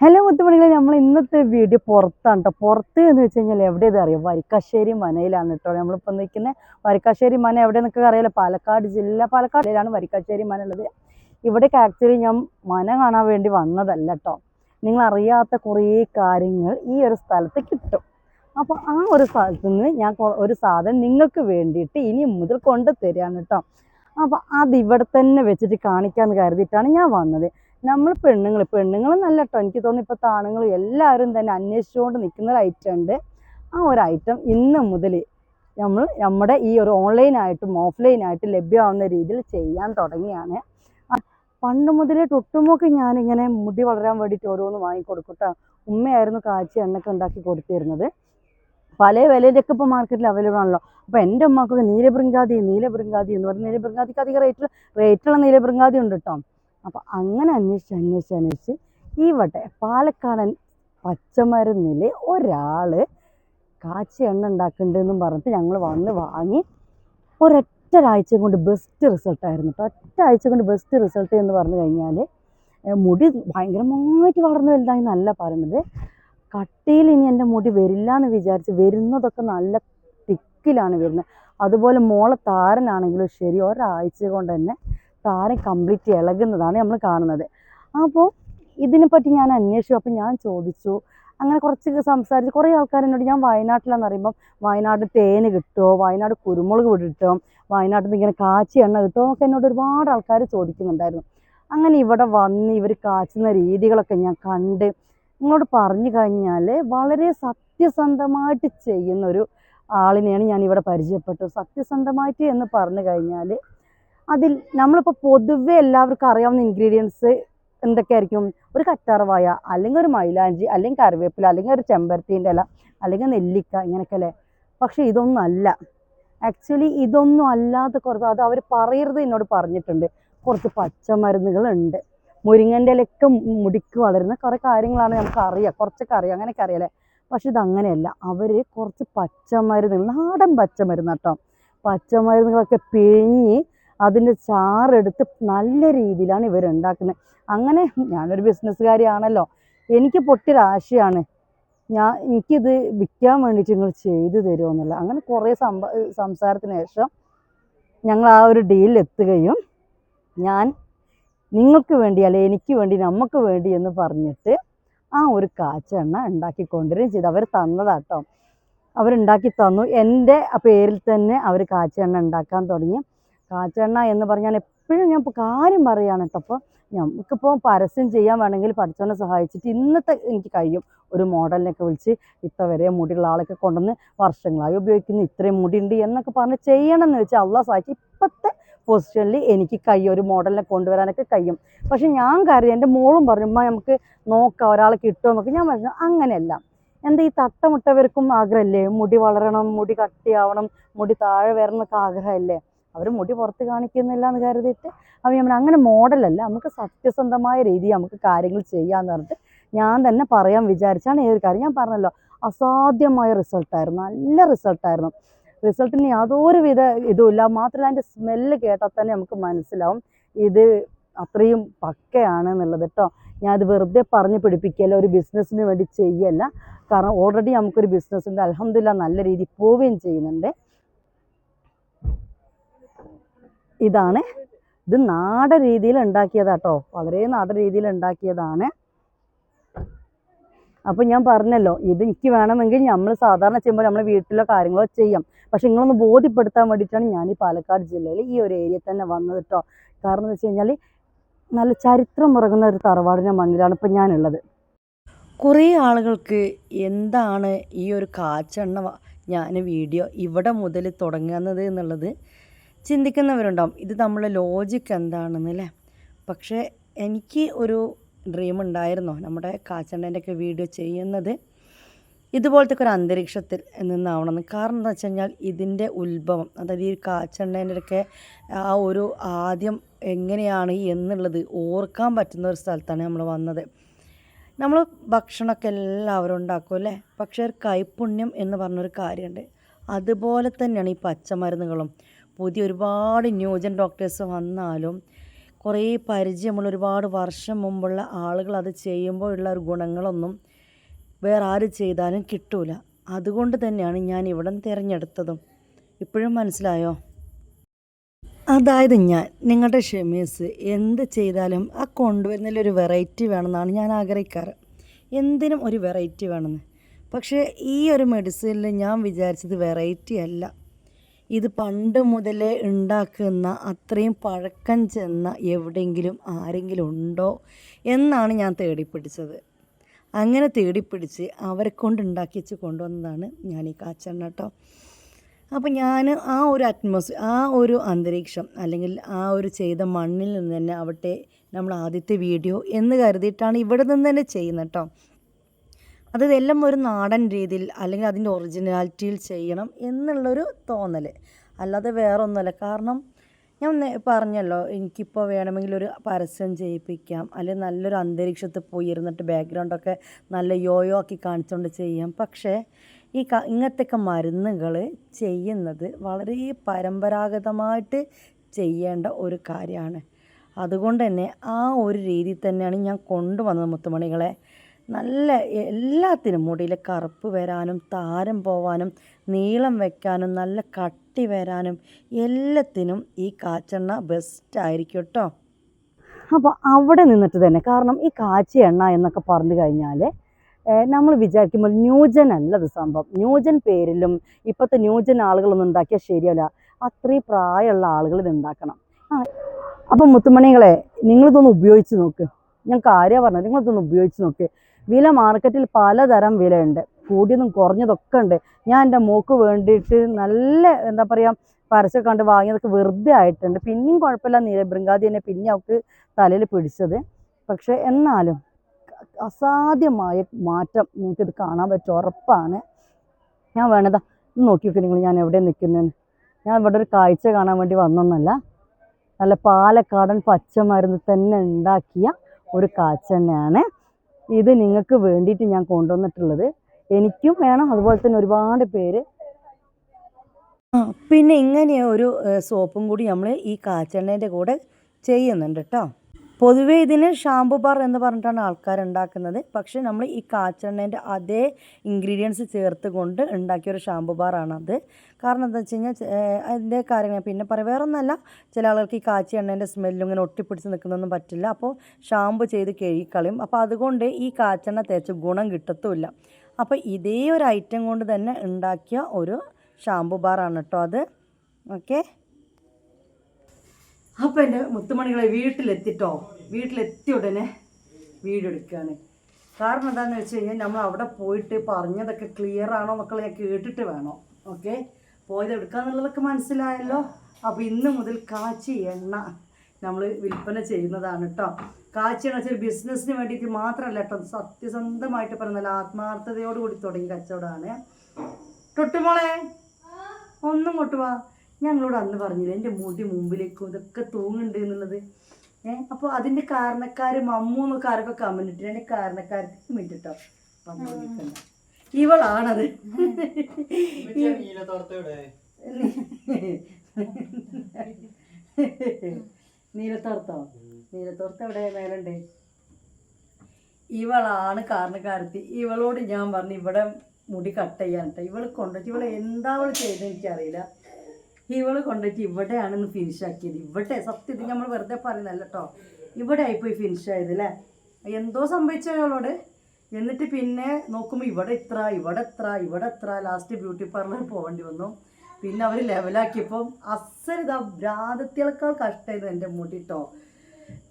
Hello മുത്തുമണികളെ നമ്മൾ ഇന്നത്തെ video പുറത്താണ് കേട്ടോ പുറത്ത് എന്ന് വെച്ച് കഴിഞ്ഞാൽ എവിടെ ഇത് അറിയാം? വരിക്കാശ്ശേരി മനയിലാണ് കേട്ടോ നമ്മളിപ്പോൾ നിൽക്കുന്നത് വരിക്കാശ്ശേരി മന. എവിടെ നിൽക്കുക അറിയാലോ? പാലക്കാട് ജില്ല പാലക്കാട് ജില്ലയിലാണ് വരിക്കാശ്ശേരി മന ഉള്ളത്. ഇവിടേക്ക് ആക്ച്വലി ഞാൻ മന കാണാൻ വേണ്ടി വന്നതല്ല കേട്ടോ നിങ്ങൾ അറിയാത്ത കുറേ കാര്യങ്ങൾ ഈ ഒരു സ്ഥലത്ത് കിട്ടും. അപ്പോൾ ആ ഒരു സ്ഥലത്ത് നിന്ന് ഞാൻ ഒരു സാധനം നിങ്ങൾക്ക് വേണ്ടിയിട്ട് ഇനി മുതൽ കൊണ്ടു തരികയാണ് കേട്ടോ അപ്പോൾ അത് ഇവിടെ തന്നെ വെച്ചിട്ട് കാണിക്കാമെന്ന് കരുതിയിട്ടാണ് ഞാൻ വന്നത്. നമ്മൾ പെണ്ണുങ്ങൾ പെണ്ണുങ്ങൾ നല്ല കേട്ടോ എനിക്ക് തോന്നുന്നു ഇപ്പോൾ ആണുങ്ങൾ എല്ലാവരും തന്നെ അന്വേഷിച്ചുകൊണ്ട് നിൽക്കുന്ന ഒരു ഐറ്റം ഉണ്ട്. ആ ഒരു ഐറ്റം ഇന്ന് മുതൽ നമ്മൾ നമ്മുടെ ഈ ഒരു ഓൺലൈനായിട്ടും ഓഫ്ലൈനായിട്ടും ലഭ്യമാവുന്ന രീതിയിൽ ചെയ്യാൻ തുടങ്ങിയാണ്. പണ്ട് മുതലേ തൊട്ടുമൊക്കെ ഞാനിങ്ങനെ മുടി വളരാൻ വേണ്ടിയിട്ട് ഓരോന്ന് വാങ്ങിക്കൊടുക്കട്ടോ. കേട്ടോ ഉമ്മയായിരുന്നു കാച്ചി എണ്ണൊക്കെ ഉണ്ടാക്കി കൊടുത്തിരുന്നത്. പല വിലയിലൊക്കെ ഇപ്പോൾ മാർക്കറ്റിൽ അവൈലബിൾ ആണല്ലോ. അപ്പോൾ എന്റെ ഉമ്മക്കൊക്കെ നീലബൃങ്കാതി നീലബൃങ്കാതി എന്ന് പറഞ്ഞ നീലബൃങ്കാതിക്ക് അധികം റേറ്റ് റേറ്റുള്ള നീലബൃങ്കാതി ഉണ്ട് കേട്ടോ. അപ്പോൾ അങ്ങനെ അന്വേഷിച്ച് അന്വേഷിച്ച് അന്വേഷിച്ച് ഇവിടെ പാലക്കാടൻ പച്ചമരുന്നിൽ ഒരാൾ കാച്ചി എണ്ണ ഉണ്ടാക്കുന്നുണ്ടെന്നും പറഞ്ഞിട്ട് ഞങ്ങൾ വന്ന് വാങ്ങി ഒരൊറ്റ ഒരാഴ്ച കൊണ്ട് ബെസ്റ്റ് റിസൾട്ടായിരുന്നു കേട്ടോ ഒറ്റ ആഴ്ച കൊണ്ട് ബെസ്റ്റ് റിസൾട്ട് എന്ന് പറഞ്ഞു കഴിഞ്ഞാൽ മുടി ഭയങ്കരമായിട്ട് വളർന്നു വലുതായി നല്ല പറയുന്നത് കട്ടിയിൽ ഇനി എന്റെ മുടി വരില്ല എന്ന് വിചാരിച്ച് വരുന്നതൊക്കെ നല്ല തിക്കിലാണ് വരുന്നത്. അതുപോലെ മോളെ താരനാണെങ്കിലും ശരി ഒരാഴ്ച കൊണ്ട് തന്നെ താരൻ കംപ്ലീറ്റ് ഇളകുന്നതാണ് നമ്മൾ കാണുന്നത്. അപ്പോൾ ഇതിനെപ്പറ്റി ഞാൻ അന്വേഷിച്ചു. അപ്പോൾ ഞാൻ ചോദിച്ചു. അങ്ങനെ കുറച്ച് സംസാരിച്ച് കുറേ ആൾക്കാർ എന്നോട് ഞാൻ വയനാട്ടിലാണെന്ന് പറയുമ്പം വയനാട് തേന് കിട്ടുമോ വയനാട് കുരുമുളക് കിട്ടുമോ വയനാട്ടിൽ നിന്ന് ഇങ്ങനെ കാച്ചി എണ്ണ കിട്ടുമോ എന്നൊക്കെ എന്നോട് ഒരുപാട് ആൾക്കാർ ചോദിക്കുന്നുണ്ടായിരുന്നു. അങ്ങനെ ഇവിടെ വന്ന് ഇവർ കാച്ചുന്ന രീതികളൊക്കെ ഞാൻ കണ്ട് നിങ്ങളോട് പറഞ്ഞു കഴിഞ്ഞാൽ വളരെ സത്യസന്ധമായിട്ട് ചെയ്യുന്ന ഒരു ആളിനെയാണ് ഞാൻ ഇവിടെ പരിചയപ്പെട്ടത്. സത്യസന്ധമായിട്ട് എന്ന് പറഞ്ഞു കഴിഞ്ഞാൽ അതിൽ നമ്മളിപ്പോൾ പൊതുവെ എല്ലാവർക്കും അറിയാവുന്ന ഇൻഗ്രീഡിയൻസ് എന്തൊക്കെയായിരിക്കും? ഒരു കറ്റാർവായ അല്ലെങ്കിൽ ഒരു മൈലാഞ്ചി അല്ലെങ്കിൽ കറിവേപ്പില അല്ലെങ്കിൽ ഒരു ചെമ്പരത്തിന്റെ ഇല അല്ലെങ്കിൽ നെല്ലിക്ക ഇങ്ങനെയൊക്കെ അല്ലേ? പക്ഷേ ഇതൊന്നും അല്ല. ആക്ച്വലി ഇതൊന്നും അല്ലാതെ കുറച്ച് അത് അവർ പറയരുത് എന്നോട് പറഞ്ഞിട്ടുണ്ട്. കുറച്ച് പച്ചമരുന്നുകളുണ്ട്. മുരിങ്ങന്റെ ഇലയൊക്കെ മുടിക്ക് വളരുന്ന കുറേ കാര്യങ്ങളാണ് നമുക്ക് അറിയാം. കുറച്ചൊക്കെ അറിയാം. അങ്ങനെയൊക്കെ അറിയാലേ പക്ഷെ ഇത് അങ്ങനെയല്ല അവർ കുറച്ച് പച്ചമരുന്നുകൾ നാടൻ പച്ചമരുന്ന് കേട്ടോ. പച്ചമരുന്നുകളൊക്കെ പിഴിഞ്ഞ് അതിന്റെ ചാറെടുത്ത് നല്ല രീതിയിലാണ് ഇവർ ഉണ്ടാക്കുന്നത് അങ്ങനെ ഞാനൊരു ബിസിനസ്സുകാരിയാണല്ലോ. എനിക്ക് പൊട്ടിയൊരാശയാണ് ഞാൻ എനിക്കിത് വിൽക്കാൻ വേണ്ടിയിട്ട് നിങ്ങൾ ചെയ്തു തരുമോ എന്നുള്ള. അങ്ങനെ കുറേ സംഭ സംസാരത്തിന് ശേഷം ഞങ്ങൾ ആ ഒരു ഡീലിൽ എത്തുകയും ഞാൻ നിങ്ങൾക്ക് വേണ്ടി അല്ലെ എനിക്ക് വേണ്ടി നമുക്ക് വേണ്ടി എന്ന് പറഞ്ഞിട്ട് ആ ഒരു കാച്ചെണ്ണ ഉണ്ടാക്കി കൊണ്ടുവരികയും ചെയ്തു. അവർ തന്നതാട്ടോ. അവരുണ്ടാക്കി തന്നു. എന്റെ പേരിൽ തന്നെ അവർ കാച്ചെണ്ണ ഉണ്ടാക്കാൻ തുടങ്ങി. കാച്ചെണ്ണ എന്ന് പറഞ്ഞാൽ എപ്പോഴും ഞാൻ ഇപ്പോൾ കാര്യം പറയുകയാണ് കേട്ടോ അപ്പോൾ നമുക്കിപ്പോൾ പരസ്യം ചെയ്യാൻ വേണമെങ്കിൽ പഠിച്ചവനെ സഹായിച്ചിട്ട് ഇന്നത്തെ എനിക്ക് കഴിയും ഒരു മോഡലിനൊക്കെ വിളിച്ച് ഇത്ര വരെ മുടിയുള്ള ആളൊക്കെ കൊണ്ടുവന്ന് വർഷങ്ങളായി ഉപയോഗിക്കുന്നു ഇത്രയും മുടിയുണ്ട് എന്നൊക്കെ പറഞ്ഞ് ചെയ്യണം എന്ന് വെച്ചാൽ അള്ളാഹ് സഹായിച്ച് ഇപ്പോഴത്തെ പൊസിഷനിൽ എനിക്ക് കഴിയും ഒരു മോഡലിനെ കൊണ്ടുവരാനൊക്കെ കഴിയും പക്ഷെ ഞാൻ കാര്യം എന്റെ മോളും പറഞ്ഞു നമുക്ക് നോക്കാം ഒരാളെ കിട്ടുമോ എന്നൊക്കെ. ഞാൻ പറഞ്ഞു അങ്ങനെയല്ല. എന്താ ഈ തട്ടമുട്ടവർക്കും ആഗ്രഹമല്ലേ മുടി വളരണം മുടി കട്ടിയാവണം മുടി താഴെ വരണം എന്നൊക്കെ ആഗ്രഹമല്ലേ അവർ മുടി പുറത്ത് കാണിക്കുന്നില്ല എന്ന് കരുതിയിട്ട് അവർ നമ്മൾ അങ്ങനെ മോഡലല്ല നമുക്ക് സത്യസന്ധമായ രീതിയിൽ നമുക്ക് കാര്യങ്ങൾ ചെയ്യാമെന്ന് പറഞ്ഞിട്ട് ഞാൻ തന്നെ പറയാൻ വിചാരിച്ചാണ് ഒരു കാര്യം. ഞാൻ പറഞ്ഞല്ലോ അസാധ്യമായ റിസൾട്ടായിരുന്നു നല്ല റിസൾട്ടായിരുന്നു റിസൾട്ടിന് യാതൊരു വിധ ഇതുമില്ല മാത്രമല്ല അതിന്റെ സ്മെല്ല് കേട്ടാൽ തന്നെ നമുക്ക് മനസ്സിലാവും ഇത് അത്രയും പക്കയാണ് എന്നുള്ളത് കേട്ടോ ഞാനത് വെറുതെ പറഞ്ഞ് പിടിപ്പിക്കല്ല ഒരു ബിസിനസ്സിന് വേണ്ടി ചെയ്യല്ല. കാരണം ഓൾറെഡി നമുക്കൊരു ബിസിനസ്സുണ്ട് അലഹമില്ല നല്ല രീതിയിൽ പോവുകയും ചെയ്യുന്നുണ്ട്. ഇതാണ്. ഇത് നാടൻ രീതിയിൽ ഉണ്ടാക്കിയതാട്ടോ. വളരെ നാടൻ രീതിയിൽ ഉണ്ടാക്കിയതാണ്. അപ്പം ഞാൻ പറഞ്ഞല്ലോ ഇത് എനിക്ക് വേണമെങ്കിൽ നമ്മൾ സാധാരണ ചെയ്യുമ്പോൾ നമ്മൾ വീട്ടിലോ കാര്യങ്ങളോ ചെയ്യാം. പക്ഷെ നിങ്ങളൊന്ന് ബോധ്യപ്പെടുത്താൻ വേണ്ടിയിട്ടാണ് ഞാൻ ഈ പാലക്കാട് ജില്ലയിൽ ഈ ഒരു ഏരിയ തന്നെ വന്നത് കേട്ടോ കാരണം എന്ന് വെച്ച് നല്ല ചരിത്രം ഉറങ്ങുന്ന ഒരു തറവാടിന്റെ മണ്ണിലാണ് ഇപ്പം ഞാനുള്ളത്. കുറേ ആളുകൾക്ക് എന്താണ് ഈ ഒരു കാച്ചെണ്ണ ഞാൻ വീഡിയോ ഇവിടെ മുതൽ തുടങ്ങുന്നത് എന്നുള്ളത് ചിന്തിക്കുന്നവരുണ്ടാവും. ഇത് നമ്മളെ ലോജിക്ക് എന്താണെന്ന് അല്ലേ പക്ഷേ എനിക്ക് ഒരു ഡ്രീം ഉണ്ടായിരുന്നു. നമ്മുടെ കാച്ചണ്ണന്റെയൊക്കെ വീഡിയോ ചെയ്യുന്നത് ഇതുപോലത്തെ ഒരു അന്തരീക്ഷത്തിൽ നിന്നാവണമെന്ന്. കാരണം എന്താ വെച്ച് കഴിഞ്ഞാൽ ഇതിന്റെ ഉത്ഭവം അതായത് ഈ കാച്ചണ്ണേന്റെയൊക്കെ ആ ഒരു ആദ്യം എങ്ങനെയാണ് എന്നുള്ളത് ഓർക്കാൻ പറ്റുന്ന ഒരു സ്ഥലത്താണ് നമ്മൾ വന്നത്. നമ്മൾ ഭക്ഷണമൊക്കെ എല്ലാവരും ഉണ്ടാക്കും അല്ലേ പക്ഷേ ഒരു കൈപുണ്യം എന്ന് പറഞ്ഞൊരു കാര്യമുണ്ട്. അതുപോലെ തന്നെയാണ് ഈ പച്ചമരുന്നുകളും. പുതിയ ഒരുപാട് ന്യൂജൻ ഡോക്ടേഴ്സ് വന്നാലും കുറേ പരിചയമുള്ള ഒരുപാട് വർഷം മുമ്പുള്ള ആളുകൾ അത് ചെയ്യുമ്പോൾ ഉള്ള ഒരു ഗുണങ്ങളൊന്നും വേറെ ആര് ചെയ്താലും കിട്ടൂല. അതുകൊണ്ട് തന്നെയാണ് ഞാൻ ഇവിടം തിരഞ്ഞെടുത്തതും. ഇപ്പോഴും മനസ്സിലായോ? അതായത് ഞാൻ നിങ്ങളുടെ ഷെമീസ് എന്ത് ചെയ്താലും ആ കൊണ്ടുവരുന്നതിലൊരു വെറൈറ്റി വേണമെന്നാണ് ഞാൻ ആഗ്രഹിക്കാറ്. എന്തിനും ഒരു വെറൈറ്റി വേണമെന്ന്. പക്ഷേ ഈ ഒരു മെഡിസിനിൽ ഞാൻ വിചാരിച്ചത് വെറൈറ്റി അല്ല. ഇത് പണ്ട് മുതലേ ഉണ്ടാക്കുന്ന അത്രയും പഴക്കം ചെന്ന എവിടെയെങ്കിലും ആരെങ്കിലും ഉണ്ടോ എന്നാണ് ഞാൻ തേടിപ്പിടിച്ചത്. അങ്ങനെ തേടിപ്പിടിച്ച് അവരെ കൊണ്ട് ഉണ്ടാക്കിച്ച് കൊണ്ടുവന്നതാണ് ഞാൻ ഈ കാച്ചെണ്ണ കേട്ടോ അപ്പോൾ ഞാൻ ആ ഒരു അറ്റ്മോസ്ഫിയർ ആ ഒരു അന്തരീക്ഷം അല്ലെങ്കിൽ ആ ഒരു ചെയ്ത മണ്ണിൽ നിന്ന് തന്നെ അവിടെ നമ്മൾ ആദ്യത്തെ വീഡിയോ എന്ന് കരുതിയിട്ടാണ് ഇവിടെ നിന്ന് തന്നെ ചെയ്യുന്നത് കേട്ടോ അത് എല്ലാം ഒരു നാടൻ രീതിയിൽ അല്ലെങ്കിൽ അതിന്റെ ഒറിജിനാലിറ്റിയിൽ ചെയ്യണം എന്നുള്ളൊരു തോന്നൽ അല്ലാതെ വേറെ ഒന്നുമല്ല കാരണം ഞാൻ പറഞ്ഞല്ലോ എനിക്കിപ്പോൾ വേണമെങ്കിൽ ഒരു പരസ്യം ചെയ്യിപ്പിക്കാം. അല്ലെങ്കിൽ നല്ലൊരു അന്തരീക്ഷത്തിൽ പോയി ഇരുന്നിട്ട് ബാക്ക്ഗ്രൗണ്ടൊക്കെ നല്ല യോയോ ആക്കി കാണിച്ചുകൊണ്ട് ചെയ്യാം. പക്ഷേ ഈ ക ഇങ്ങനത്തെയൊക്കെ മരുന്നുകൾ ചെയ്യുന്നത് വളരെ പരമ്പരാഗതമായിട്ട് ചെയ്യേണ്ട ഒരു കാര്യമാണ്. അതുകൊണ്ട് തന്നെ ആ ഒരു രീതിയിൽ തന്നെയാണ് ഞാൻ കൊണ്ടുവന്നത് മുത്തുമണികളെ. നല്ല എല്ലാത്തിനും മുടിയിൽ കറുപ്പ് വരാനും താരം പോവാനും നീളം വയ്ക്കാനും നല്ല കട്ടി വരാനും എല്ലാത്തിനും ഈ കാച്ചെണ്ണ ബെസ്റ്റ് ആയിരിക്കും കേട്ടോ. അപ്പോൾ അവിടെ നിന്നിട്ട് തന്നെ കാരണം ഈ കാച്ചി എണ്ണ എന്നൊക്കെ പറഞ്ഞു കഴിഞ്ഞാൽ നമ്മൾ വിചാരിക്കുമ്പോൾ ന്യൂജൻ അല്ല ഇത് സംഭവം. ന്യൂജൻ പേരിലും ഇപ്പോഴത്തെ ന്യൂജൻ ആളുകളൊന്നും ഉണ്ടാക്കിയാൽ ശരിയല്ല. അത്രയും പ്രായമുള്ള ആളുകൾ ഇത് ഉണ്ടാക്കണം. ആ അപ്പം മുത്തുമണികളെ നിങ്ങളിതൊന്ന് ഉപയോഗിച്ച് നോക്ക്. ഞാൻ കാര്യമാണ് പറഞ്ഞത് നിങ്ങളിതൊന്ന് ഉപയോഗിച്ച് നോക്ക്. വില മാർക്കറ്റിൽ പലതരം വിലയുണ്ട്. കൂടിയതും കുറഞ്ഞതൊക്കെ ഉണ്ട്. ഞാൻ എന്റെ മോക്ക് വേണ്ടിയിട്ട് നല്ല എന്താ പറയുക പരസ്യം കണ്ട് വാങ്ങിയതൊക്കെ വെറുതെ ആയിട്ടുണ്ട്. പിന്നെയും കുഴപ്പമില്ല. നീലബൃങ്കാതി തന്നെ പിന്നെ അവൾക്ക് തലയിൽ പിടിച്ചത്. പക്ഷേ എന്നാലും അസാധ്യമായ മാറ്റം നിങ്ങൾക്കിത് കാണാൻ പറ്റും ഉറപ്പാണ്. ഞാൻ വേണതാ നോക്കി നോക്കി നിങ്ങൾ ഞാൻ എവിടെ നിൽക്കുന്നതെന്ന് ഞാൻ ഇവിടെ ഒരു കാഴ്ച കാണാൻ വേണ്ടി വന്നൊന്നല്ല. നല്ല പാലക്കാടൻ പച്ചമരുന്ന് തന്നെ ഉണ്ടാക്കിയ ഒരു കാച്ചെണ്ണയാണ് ഇത് നിങ്ങൾക്ക് വേണ്ടിയിട്ട് ഞാൻ കൊണ്ടുവന്നിട്ടുള്ളത്. എനിക്കും വേണം. അതുപോലെ തന്നെ ഒരുപാട് പേര്. പിന്നെ ഇങ്ങനെ ഒരു സോപ്പും കൂടി നമ്മൾ ഈ കാച്ചെണ്ണേന്റെ കൂടെ ചെയ്യുന്നുണ്ട് കേട്ടോ പൊതുവേ ഇതിന് ഷാമ്പു ബാർ എന്ന് പറഞ്ഞിട്ടാണ് ആൾക്കാർ ഉണ്ടാക്കുന്നത്. പക്ഷേ നമ്മൾ ഈ കാച്ചെണ്ണേന്റെ അതേ ഇൻഗ്രീഡിയൻസ് ചേർത്ത് കൊണ്ട് ഉണ്ടാക്കിയ ഒരു ഷാമ്പു ബാറാണത് കാരണം എന്താ വെച്ച് കഴിഞ്ഞാൽ അതിന്റെ കാര്യങ്ങൾ പിന്നെ പറയാം. വേറെ ഒന്നല്ല ചില ആളുകൾക്ക് ഈ കാച്ചി എണ്ണേന്റെ സ്മെല്ലും ഇങ്ങനെ ഒട്ടിപ്പിടിച്ച് നിൽക്കുന്നൊന്നും പറ്റില്ല. അപ്പോൾ ഷാമ്പു ചെയ്ത് കഴുകിക്കളയും. അപ്പോൾ അതുകൊണ്ട് ഈ കാച്ചെണ്ണ തേച്ച് ഗുണം കിട്ടത്തുമില്ല. അപ്പോൾ ഇതേ ഒരു ഐറ്റം കൊണ്ട് തന്നെ ഉണ്ടാക്കിയ ഒരു ഷാമ്പു ബാറാണ് കേട്ടോ അത്. ഓക്കെ? അപ്പോൾ എന്റെ മുത്തുമണികളെ വീട്ടിലെത്തിട്ടോ? വീട്ടിലെത്തിയ ഉടനെ വീഡിയോ കാരണം എന്താണെന്ന് വെച്ച് കഴിഞ്ഞാൽ നമ്മൾ അവിടെ പോയിട്ട് പറഞ്ഞതൊക്കെ ക്ലിയർ ആണോ എന്നൊക്കെ ഞാൻ കേട്ടിട്ട് വേണം? ഓക്കെ? പോയത് എടുക്കാന്നുള്ളതൊക്കെ മനസ്സിലായല്ലോ? അപ്പോൾ ഇന്ന് മുതൽ കാച്ചി എണ്ണ നമ്മൾ വിൽപ്പന ചെയ്യുന്നതാണ് കേട്ടോ. കാച്ചി എണ്ണ വെച്ചാൽ ബിസിനസ്സിന് വേണ്ടിയിട്ട് മാത്രമല്ല കേട്ടോ സത്യസന്ധമായിട്ട് പറഞ്ഞാൽ ആത്മാർത്ഥതയോട് കൂടി തുടങ്ങി കച്ചവടമാണ്. തൊട്ടുമോളെ ഒന്നും കൊട്ടുവാ ഞങ്ങളോട് അന്ന് പറഞ്ഞില്ല എന്റെ മുടി മുമ്പിലേക്കും ഇതൊക്കെ തൂങ്ങുന്നുണ്ട് എന്നുള്ളത്. ഏഹ് അപ്പോൾ അതിന്റെ കാരണക്കാർ മമ്മൂ എന്നൊക്കെ ആരൊക്കെ കമന്റ് ഇട്ടിട്ട് എന്റെ കാരണക്കാർക്ക് വേണ്ടിട്ടോ വന്നോണ്ടിരിക്കണ്ട ഇവളാണത്. നീലത്തോർത്തോ നീലത്തോർത്ത് എവിടെ? മേലുണ്ട്. ഇവളാണ് കാരണക്കാരത്തി. ഇവളോട് ഞാൻ പറഞ്ഞു ഇവിടെ മുടി കട്ട് ചെയ്യാൻ ഇവൾ ഇവൾ കൊണ്ടുവച്ച് ഇവൾ എന്താ അവൾ ചെയ്തെന്ന് എനിക്കറിയില്ല. ഇവൾ കൊണ്ടിട്ട് ഇവിടെയാണെന്ന് ഫിനിഷ് ആക്കിയത്. ഇവിടെ സത്യത്തിൽ നമ്മൾ വെറുതെ പറയുന്നല്ല കേട്ടോ ഇവിടെ ആയിപ്പോയി ഫിനിഷ് ആയത് അല്ലേ എന്തോ സംഭവിച്ചോ അയാളോട് എന്നിട്ട് പിന്നെ നോക്കുമ്പോൾ ഇവിടെ ഇത്ര ഇവിടെ എത്ര ഇവിടെ എത്ര ലാസ്റ്റ് ബ്യൂട്ടി പാർലർ പോകേണ്ടി വന്നു. പിന്നെ അവർ ലെവലാക്കിയപ്പോൾ അസരിത ഭ്രാതത്തിയേക്കാൾ കഷ്ടമായിരുന്നു എന്റെ മുടി കേട്ടോ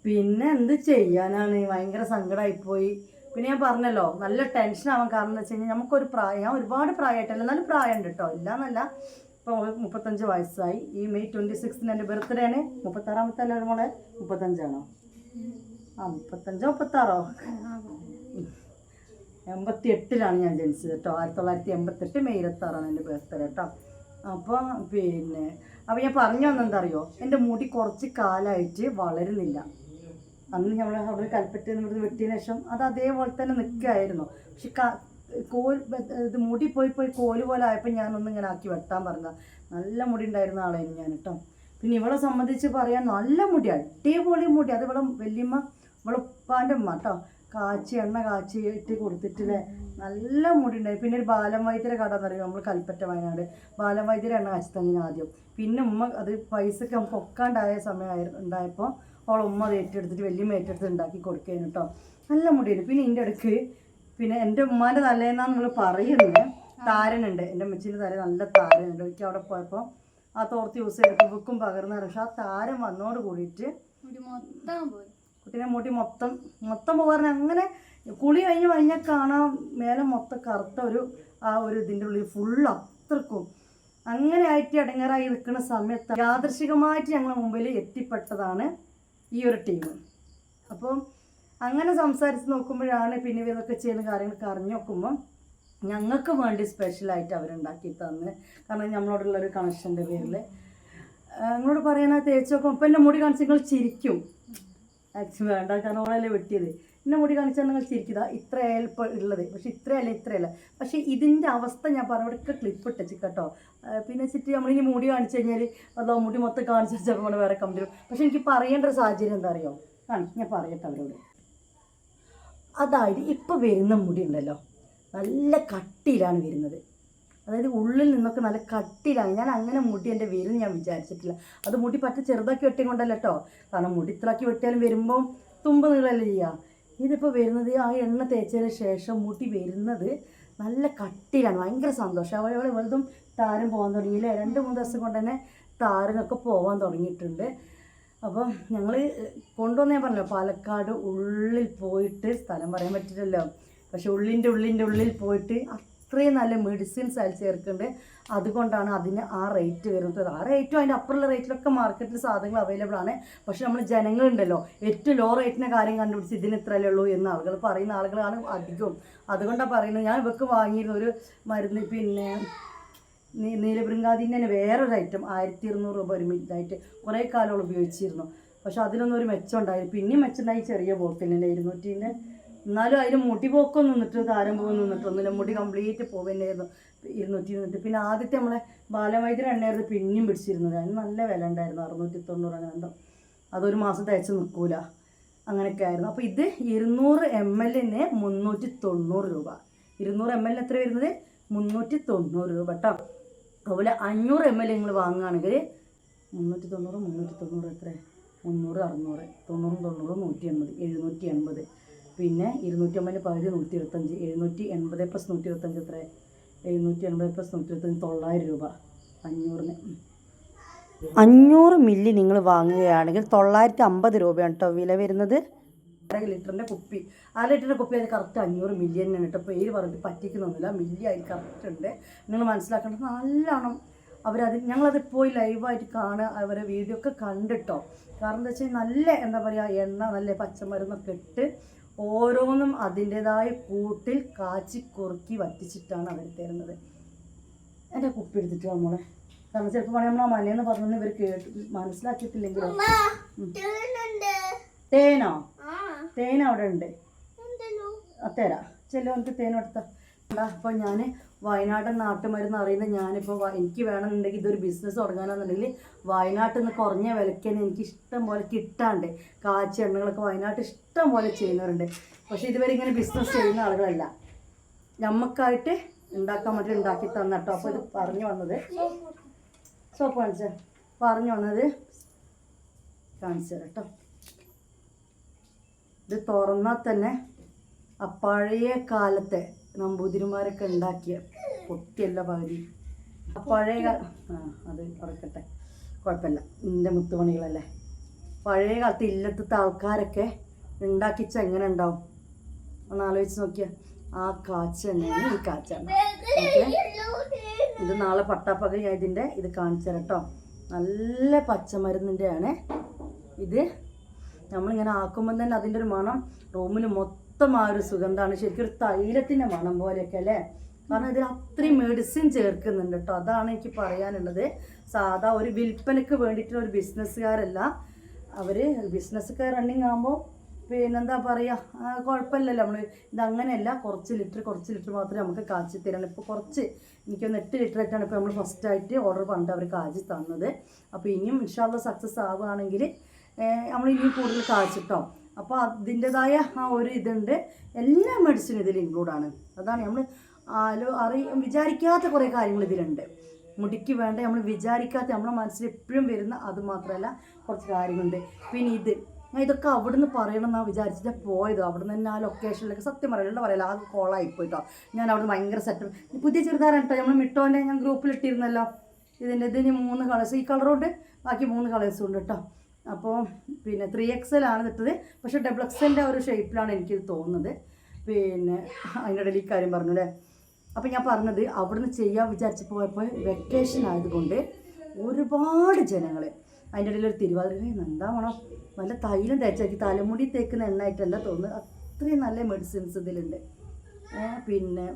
പിന്നെ എന്ത് ചെയ്യാനാണ്? ഭയങ്കര സങ്കടമായിപ്പോയി പിന്നെ ഞാൻ പറഞ്ഞല്ലോ നല്ല ടെൻഷനാവാൻ കാരണം എന്ന് വെച്ച് കഴിഞ്ഞാൽ നമുക്കൊരു പ്രായം ഞാൻ ഒരുപാട് പ്രായമായിട്ടല്ല നല്ല പ്രായമുണ്ട് കേട്ടോ ഇല്ല എന്നല്ല ഇപ്പോൾ മുപ്പത്തഞ്ച് വയസ്സായി. ഈ മെയ് ട്വന്റി സിക്സിന് എന്റെ ബർത്ത്ഡേ ആണ്. മുപ്പത്താറാമത്തെ അല്ലേ മോളെ? മുപ്പത്തഞ്ചാണോ? ആ മുപ്പത്തഞ്ചോ മുപ്പത്താറോ? എൺപത്തി എട്ടിലാണ് ഞാൻ ജനിച്ചത് കേട്ടോ. ആയിരത്തി തൊള്ളായിരത്തി എൺപത്തെട്ട് മെയ് ഇരുപത്താറാണ് എന്റെ ബർത്ത്ഡേ കേട്ടോ. അപ്പോൾ പിന്നെ അപ്പോൾ ഞാൻ പറഞ്ഞു വന്നെന്താ അറിയോ എന്റെ മുടി കുറച്ച് കാലമായിട്ട് വളരുന്നില്ല. അന്ന് ഞങ്ങൾ അവിടെ കൽപ്പറ്റ നിന്ന് വെട്ടിയതിന് ശേഷം അത് അതേപോലെ തന്നെ നിൽക്കുകയായിരുന്നു. പക്ഷെ കോൽ ഇത് മുടി പോയി പോയി കോൽ പോലെ ആയപ്പോൾ ഞാനൊന്നും ഇങ്ങനെ ആക്കി വെട്ടാൻ പറഞ്ഞ നല്ല മുടി ഉണ്ടായിരുന്ന ആളായിരുന്നു ഞാൻ കേട്ടോ പിന്നെ ഇവളെ സംബന്ധിച്ച് പറയാൻ നല്ല മുടി അടിപൊളി മുടി. അത് ഇവിടെ വല്യമ്മ ഇവളെ ഉപ്പാന്റെ ഉമ്മ കേട്ടോ കാച്ചി എണ്ണ കാച്ചി ഇട്ട് കൊടുത്തിട്ടില്ലേ? നല്ല മുടി ഉണ്ടായി. പിന്നെ ഒരു ബാലം വൈദ്യര കട എന്നറിയും നമ്മൾ കൽപ്പറ്റ വയനാട്. ബാലം വൈദ്യര എണ്ണ കാച്ചി തന്നിന് ആദ്യം. പിന്നെ ഉമ്മ അത് പൈസക്ക് നമുക്ക് ഒക്കാണ്ടായ സമയമായി ഉണ്ടായപ്പോൾ അവളെ ഉമ്മ അത് ഏറ്റെടുത്തിട്ട് വലിയ ഏറ്റെടുത്ത് ഉണ്ടാക്കി കൊടുക്കുകയാണ് കേട്ടോ നല്ല മുടിയുണ്ട് പിന്നെ ഇതിന്റെ ഇടയ്ക്ക് പിന്നെ എന്റെ ഉമ്മാന്റെ തലേന്നാണ് നമ്മൾ പറയുന്നത്. താരനുണ്ട്. എന്റെ അമ്മച്ചീന്റെ തല നല്ല താരനുണ്ട്. എനിക്ക് അവിടെ പോയപ്പോൾ ആ തോർത്ത് യൂസ് ചെയ്തിട്ട് ബുക്കും പകർന്നു പക്ഷെ ആ താരം വന്നോട് കൂടിയിട്ട് കുട്ടീനെ മുടി മൊത്തം മൊത്തം പോകാറുണ്ട് അങ്ങനെ കുളി കഴിഞ്ഞ് കഴിഞ്ഞാൽ കാണാം മേലെ മൊത്തം കറുത്ത ഒരു ആ ഒരു ഇതിന്റെ ഉള്ളിൽ ഫുൾ അത്രക്കും. അങ്ങനെ ആയിട്ട് ഇടങ്ങാറായി നിൽക്കുന്ന സമയത്ത് യാദൃശികമായിട്ട് ഞങ്ങളുടെ മുമ്പിൽ എത്തിപ്പെട്ടതാണ് ഈ ഒരു ടീം. അപ്പം അങ്ങനെ സംസാരിച്ച് നോക്കുമ്പോഴാണ് പിന്നെ ഇതൊക്കെ ചെയ്യുന്ന കാര്യങ്ങളൊക്കെ അറിഞ്ഞു നോക്കുമ്പോൾ ഞങ്ങൾക്ക് വേണ്ടി സ്പെഷ്യലായിട്ട് അവരുണ്ടാക്കി തന്ന്. കാരണം നമ്മളോടുള്ള ഒരു കണക്ഷന്റെ പേരിൽ നിങ്ങളോട് പറയണ തേച്ച് നോക്കുമ്പോൾ ഇപ്പം എന്റെ മുടി കാണിച്ച് നിങ്ങൾ ചിരിക്കും. ആക്ച്വലി വേണ്ട കാരണം ഓളല്ലേ വെട്ടിയത്. എന്നെ മുടി കാണിച്ചാൽ നിങ്ങൾ ചിരിക്കുക ഇത്രയല്ല ഇപ്പോൾ ഉള്ളത്. പക്ഷെ ഇത്രയല്ല ഇത്രയല്ല. പക്ഷേ ഇതിന്റെ അവസ്ഥ ഞാൻ പറഞ്ഞവിടെയൊക്കെ ക്ലിപ്പ് ഇട്ടച്ച് കേട്ടോ. പിന്നെ വെച്ചിട്ട് നമ്മളിനി മുടി കാണിച്ചു കഴിഞ്ഞാൽ അതോ മുടി മൊത്തം കാണിച്ചു വെച്ചാൽ നമ്മൾ വേറെ കമ്പനി പക്ഷെ എനിക്ക് പറയേണ്ട ഒരു സാഹചര്യം എന്താ അറിയോ? കാണി ഞാൻ പറയട്ടെ അവരോട്. അതായത് ഇപ്പോൾ വരുന്ന മുടി ഉണ്ടല്ലോ നല്ല കട്ടിയിലാണ് വരുന്നത്. അതായത് ഉള്ളിൽ നിന്നൊക്കെ നല്ല കട്ടിയിലാണ്. ഞാൻ അങ്ങനെ മുടി എന്റെ വരും ഞാൻ വിചാരിച്ചിട്ടില്ല. അത് മുടി പറ്റ ചെറുതാക്കി വെട്ടിയും കൊണ്ടല്ല കേട്ടോ കാരണം മുടി ഇത്രയാക്കി വെട്ടിയാലും വരുമ്പോൾ തുമ്പ് നീളല്ലേ ചെയ്യുക ഇതിപ്പോൾ വരുന്നത് ആ എണ്ണ തേച്ചതിന് ശേഷം മുടി വരുന്നത് നല്ല കട്ടിയിലാണ്. ഭയങ്കര സന്തോഷം. അവളെ വെറുതും താരം പോകാൻ തുടങ്ങിയില്ലേ? രണ്ട് മൂന്ന് ദിവസം കൊണ്ട് തന്നെ താരനൊക്കെ പോകാൻ തുടങ്ങിയിട്ടുണ്ട്. അപ്പം ഞങ്ങൾ കൊണ്ടുവന്ന് ഞാൻ പറഞ്ഞല്ലോ പാലക്കാട് ഉള്ളിൽ പോയിട്ട് സ്ഥലം പറയാൻ പറ്റില്ലല്ലോ. പക്ഷെ ഉള്ളിന്റെ ഉള്ളിന്റെ ഉള്ളിൽ പോയിട്ട് അത്രയും നല്ല മെഡിസിൻസ് അതിൽ ചേർക്കുന്നുണ്ട്. അതുകൊണ്ടാണ് അതിന് ആ റേറ്റ് വരുന്നത്. ആ റേറ്റും അതിന്റെ അപ്പുറമുള്ള റേറ്റിലൊക്കെ മാർക്കറ്റിൽ സാധനങ്ങൾ അവൈലബിൾ ആണ്. പക്ഷെ നമ്മൾ ജനങ്ങളുണ്ടല്ലോ ഏറ്റവും ലോ റേറ്റിന്റെ കാര്യം കണ്ടുപിടിച്ച് ഇതിന് ഇത്രയല്ലേ ഉള്ളൂ എന്ന് ആളുകൾ പറയുന്ന ആളുകളാണ് അധികവും. അതുകൊണ്ടാണ് പറയുന്നത്. ഞാൻ ഇവക്ക് വാങ്ങിയിരുന്ന ഒരു മരുന്ന് പിന്നെ നീലബൃങ്കാതിന്റെ തന്നെ വേറൊരു ഐറ്റം ആയിരത്തി ഇരുന്നൂറ് രൂപ ഒരു ഇതായിട്ട് കുറേ കാലം ഉപയോഗിച്ചിരുന്നു. പക്ഷെ അതിനൊന്നും ഒരു മെച്ചം ഉണ്ടായില്ല പിന്നെയും മെച്ചുണ്ടായി ചെറിയ ബോട്ടിലിന്റെ ഇരുന്നൂറ്റീന്റെ. എന്നാലും അതിന് മുടി പോക്കം നിന്നിട്ട് താരം പോകും നിന്നിട്ടൊന്നുമില്ല മുടി കംപ്ലീറ്റ് പോകുന്നതായിരുന്നു ഇരുന്നൂറ്റി നിന്നിട്ട് പിന്നെ ആദ്യത്തെ നമ്മളെ ബാലവൈദ്യർ എണ്ണയായിരുന്നു പിന്നെയും പിടിച്ചിരുന്നത്. അതിന് നല്ല വില ഉണ്ടായിരുന്നു അറുന്നൂറ്റി തൊണ്ണൂറ് അങ്ങനെ എന്തോ. അതൊരു മാസം തയ്ച്ച് നിൽക്കൂല അങ്ങനെയൊക്കെ ആയിരുന്നു. അപ്പോൾ ഇത് ഇരുന്നൂറ് എം എല്ലിന് മുന്നൂറ്റി തൊണ്ണൂറ് രൂപ. ഇരുന്നൂറ് എം എൽ എത്ര വരുന്നത്? മുന്നൂറ്റി തൊണ്ണൂറ് രൂപ കേട്ടോ. അതുപോലെ അഞ്ഞൂറ് എം എൽ നിങ്ങൾ വാങ്ങുകയാണെങ്കിൽ മുന്നൂറ്റി തൊണ്ണൂറ് മുന്നൂറ്റി തൊണ്ണൂറ് എത്ര മുന്നൂറ് അറുന്നൂറ്. തൊണ്ണൂറും തൊണ്ണൂറ് നൂറ്റി എൺപത് എഴുന്നൂറ്റി എൺപത് പിന്നെ ഇരുന്നൂറ്റി അമ്പതിന് പകുതി നൂറ്റി ഇരുപത്തഞ്ച് എഴുന്നൂറ്റി എൺപത് പ്ലസ് നൂറ്റി ഇരുപത്തഞ്ച് എത്ര എഴുന്നൂറ്റി എൺപത് പ്ലസ് നൂറ്റി ഇരുപത്തഞ്ച് തൊള്ളായിരം രൂപ. അഞ്ഞൂറിന്. അഞ്ഞൂറ് മില്ലി നിങ്ങൾ വാങ്ങുകയാണെങ്കിൽ തൊള്ളായിരത്തി അമ്പത് രൂപയാണ് കേട്ടോ വില വരുന്നത്. അര ലിറ്ററിന്റെ കുപ്പി. അര ലിറ്ററിന്റെ കുപ്പി അതിന് കറക്റ്റ് അഞ്ഞൂറ് മില്ലിയൻ ആണ് കേട്ടോ. പേര് പറഞ്ഞിട്ട് പറ്റിക്കുന്നൊന്നുമില്ല മില്ലി അതിൽ കറക്റ്റ് ഉണ്ട്. നിങ്ങൾ മനസ്സിലാക്കേണ്ടത് നല്ലോണം അവരത് ഞങ്ങളത് പോയി ലൈവായിട്ട് കാണുക അവരെ വീഡിയോ ഒക്കെ കണ്ടിട്ടോ. കാരണം എന്താ വെച്ചാൽ നല്ല എന്താ പറയുക എണ്ണ നല്ല പച്ചമരുന്നൊക്കെ ഇട്ട് ഓരോന്നും അതിന്റെതായ കൂട്ടിൽ കാച്ചി കുറുക്കി വറ്റിച്ചിട്ടാണ് അവർ തരുന്നത്. എന്റെ കുപ്പി എടുത്തിട്ട് നമ്മളെ കാരണം ചിലപ്പോൾ നമ്മൾ ആ മനയെന്ന് പറഞ്ഞു ഇവർ കേട്ട് മനസ്സിലാക്കിയിട്ടില്ലെങ്കിലോ. തേനോ? തേൻ അവിടെ ഉണ്ട് തരാ. ചെല്ലു എനിക്ക് തേൻ എടുത്ത. അപ്പോൾ ഞാൻ വയനാടൻ നാട്ടുമരുന്ന് അറിയുന്ന ഞാനിപ്പോൾ വ- എനിക്ക് വേണമെന്നുണ്ടെങ്കിൽ ഇതൊരു ബിസിനസ് തുടങ്ങാനാണെന്നുണ്ടെങ്കിൽ വയനാട്ടിൽ നിന്ന് കുറഞ്ഞ വിലയ്ക്ക് തന്നെ എനിക്ക് ഇഷ്ടം പോലെ കിട്ടാണ്ട് കാച്ചി എണ്ണകളൊക്കെ വയനാട്ടിൽ ഇഷ്ടം പോലെ ചെയ്യുന്നവരുണ്ട്. പക്ഷെ ഇതുവരെ ഇങ്ങനെ ബിസിനസ് ചെയ്യുന്ന ആളുകളല്ല. നമുക്കായിട്ട് ഉണ്ടാക്കാൻ വേണ്ടി ഉണ്ടാക്കി തന്നട്ടോ. അപ്പൊ അപ്പോൾ ഇത് പറഞ്ഞു വന്നത്. സോപ്പ് കാണിച്ച. പറഞ്ഞു വന്നത് കാണിച്ചു തരാം കേട്ടോ ഇത് തുറന്നാൽ തന്നെ ആ പഴയ കാലത്തെ നമ്പൂതിരിമാരൊക്കെ ഉണ്ടാക്കിയ പൊട്ടിയല്ല പകുതി. ആ പഴയ ആ അത് ഉറക്കട്ടെ. കുഴപ്പമില്ല. എന്റെ മുത്തുമണികളല്ലേ? പഴയ കാലത്ത് ഇല്ലത്തത്തെ ആൾക്കാരൊക്കെ ഉണ്ടാക്കിച്ച എങ്ങനെ ഉണ്ടാവും? ഒന്ന് ആലോചിച്ച് നോക്കിയാൽ ആ കാച്ച തന്നെയാണ് ഈ കാച്ച ഇത് നാളെ പട്ടാപ്പകയായതിന്റെ ഇത് കാണിച്ചു തരാം കേട്ടോ. നല്ല പച്ചമരുന്നിന്റെയാണ് ഇത്. നമ്മളിങ്ങനെ ആക്കുമ്പോൾ തന്നെ അതിന്റെ ഒരു മണം റൂമിൽ മൊത്തം ആ ഒരു സുഗന്ധമാണ് ശരിക്കും ഒരു തൈലത്തിന്റെ മണം പോലെയൊക്കെ അല്ലേ? കാരണം ഇതിൽ അത്രയും മെഡിസിൻ ചേർക്കുന്നുണ്ട് കേട്ടോ അതാണ് എനിക്ക് പറയാനുള്ളത്. സാധാ ഒരു വിൽപ്പനയ്ക്ക് വേണ്ടിയിട്ടുള്ള ഒരു ബിസിനസ്സുകാരല്ല അവർ ബിസിനസ്സൊക്കെ റണ്ണിങ് ആകുമ്പോൾ പിന്നെന്താ പറയുക കുഴപ്പമില്ലല്ലോ നമ്മൾ ഇതങ്ങനെയല്ല. കുറച്ച് ലിറ്റർ കുറച്ച് ലിറ്റർ മാത്രമേ നമുക്ക് കാച്ചി തരണം. ഇപ്പോൾ കുറച്ച് എനിക്കൊന്ന് എട്ട് ലിറ്റർ ആയിട്ടാണ് ഇപ്പോൾ നമ്മൾ ഫസ്റ്റായിട്ട് ഓർഡർ പറഞ്ഞിട്ട് അവർ കാച്ചി തന്നത്. അപ്പോൾ ഇനിയും ഇൻഷാല്ല സക്സസ് ആവുകയാണെങ്കിൽ നമ്മൾ ഇനി കൂടുതൽ കാച്ചിട്ടോ അപ്പോൾ അതിന്റെതായ ആ ഒരു ഇതുണ്ട്. എല്ലാ മെഡിസിനും ഇതിൽ ഇൻക്ലൂഡാണ് അതാണ് നമ്മൾ ആലോ അറി വിചാരിക്കാത്ത കുറേ കാര്യങ്ങൾ ഇതിലുണ്ട്. മുടിക്ക് വേണ്ട നമ്മൾ വിചാരിക്കാത്ത നമ്മുടെ മനസ്സിൽ എപ്പോഴും വരുന്ന അത് മാത്രമല്ല കുറച്ച് കാര്യങ്ങളുണ്ട്. പിന്നെ ഇത്. ഞാൻ ഇതൊക്കെ അവിടുന്ന് പറയണം എന്നാണ് വിചാരിച്ചിട്ട് പോയത്. അവിടുന്ന് തന്നെ ആ ലൊക്കേഷനിലേക്ക് സത്യം പറയണ്ട പറയില്ല ആ കോളായി പോയിട്ടോ ഞാൻ അവിടെ ഭയങ്കര സെറ്റ് പുതിയ ചെറുതാരാണ് കേട്ടോ നമ്മൾ മിട്ടോന്റെ ഞാൻ ഗ്രൂപ്പിലിട്ടിരുന്നല്ലോ ഇതിന്റെ ഇതിന് മൂന്ന് കളേഴ്സ് ഈ കളറുണ്ട് ബാക്കി മൂന്ന് കളേഴ്സും ഉണ്ട് കേട്ടോ അപ്പോൾ പിന്നെ ത്രീ എക്സ് ആണ് ഇട്ടത്. പക്ഷേ ഡബിൾ എക്സലിന്റെ ഒരു ഷേപ്പിലാണ് എനിക്കിത് തോന്നുന്നത്. പിന്നെ അതിന്റെ ഇടയിൽ ഈ കാര്യം പറഞ്ഞു അല്ലേ അപ്പോൾ ഞാൻ പറഞ്ഞത് അവിടുന്ന് ചെയ്യാൻ വിചാരിച്ച് പോയപ്പോൾ വെക്കേഷൻ ആയതുകൊണ്ട് ഒരുപാട് ജനങ്ങൾ അതിന്റെ ഇടയിൽ ഒരു തിരുവാതിര എന്താ വേണം? നല്ല തൈലം തേച്ചാക്കി തലമുടി തേക്കുന്ന എണ്ണായിട്ടല്ല തോന്നുന്നത്. അത്രയും നല്ല മെഡിസിൻസ് ഇതിലുണ്ട്. പിന്നെ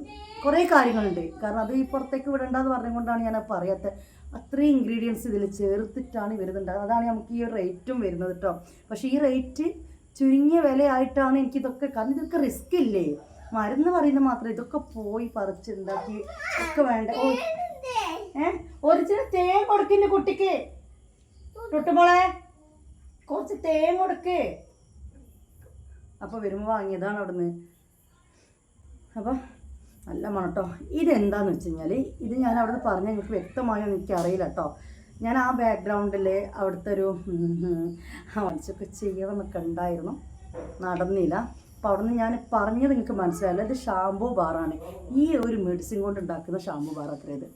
കുറേ കാര്യങ്ങളുണ്ട്. കാരണം അത് ഈ പുറത്തേക്ക് വിടണ്ടെന്ന് പറഞ്ഞുകൊണ്ടാണ് ഞാൻ പറയാത്തത്. അത്രയും ഇൻഗ്രീഡിയൻസ് ഇതിൽ ചേർത്തിട്ടാണ് വരുന്നുണ്ട് അതാണ് നമുക്ക് ഈ റേറ്റും വരുന്നത് കേട്ടോ പക്ഷേ ഈ റേറ്റ് ചുരുങ്ങിയ വിലയായിട്ടാണ് എനിക്കിതൊക്കെ കാരണം ഇതൊക്കെ റിസ്ക് ഇല്ലേ? മരുന്ന് പറയുന്നത് മാത്രമേ ഇതൊക്കെ പോയി പറിച്ചുണ്ടാക്കി ഒക്കെ വേണ്ട? ഓ ഏ? ഒറിജിനൽ തേൻ കൊടുക്കുന്ന കുട്ടിക്ക്. തൊട്ടുമോളെ കുറച്ച് തേൻ കൊടുക്ക്. അപ്പൊ വരുമ്പോ വാങ്ങിയതാണ് അവിടുന്ന്. അപ്പൊ നല്ല മണട്ടോ ഇതെന്താന്ന് വെച്ച് കഴിഞ്ഞാൽ ഇത് ഞാൻ അവിടുന്ന് പറഞ്ഞ നിങ്ങൾക്ക് വ്യക്തമായോ എനിക്കറിയില്ല കേട്ടോ ഞാൻ ആ ബാക്ക്ഗ്രൗണ്ടിൽ അവിടുത്തെ ഒരു മനസ്സൊക്കെ ചെയ്യണം എന്നൊക്കെ ഉണ്ടായിരുന്നു. നടന്നില്ല. അപ്പോൾ അവിടുന്ന് ഞാൻ പറഞ്ഞത് നിങ്ങൾക്ക് മനസ്സിലായില്ല. ഇത് ഷാംപൂ ബാറാണ് ഈ ഒരു മെഡിസിൻ കൊണ്ട് ഉണ്ടാക്കുന്ന ഷാംപൂ ബാർ അത്ര ഇത്.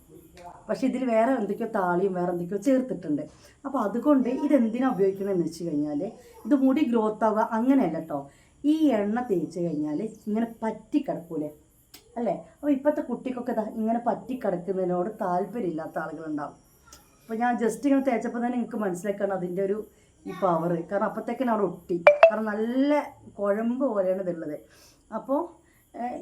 പക്ഷേ ഇതിൽ വേറെ എന്തൊക്കെയോ താളിയും വേറെ എന്തൊക്കെയോ ചേർത്തിട്ടുണ്ട്. അപ്പോൾ അതുകൊണ്ട് ഇതെന്തിനാണ് ഉപയോഗിക്കണമെന്ന് വെച്ച് കഴിഞ്ഞാൽ ഇത് മുടി ഗ്രോത്ത് ആവുക അങ്ങനെയല്ല കേട്ടോ ഈ എണ്ണ തേച്ച് കഴിഞ്ഞാൽ ഇങ്ങനെ പറ്റി കിടക്കൂലേ അല്ലേ? അപ്പോൾ ഇപ്പോഴത്തെ കുട്ടിക്കൊക്കെ ഇങ്ങനെ പറ്റി കിടക്കുന്നതിനോട് താല്പര്യമില്ലാത്ത ആളുകളുണ്ടാവും. അപ്പോൾ ഞാൻ ജസ്റ്റ് ഇങ്ങനെ തേച്ചപ്പോൾ തന്നെ നിങ്ങൾക്ക് മനസ്സിലാക്കാണ് അതിന്റെ ഒരു ഈ പവർ കാരണം അപ്പോഴത്തേക്കിന് അവിടെ ഒട്ടി. കാരണം നല്ല കുഴമ്പ് പോലെയാണ് ഇതുള്ളത്. അപ്പോൾ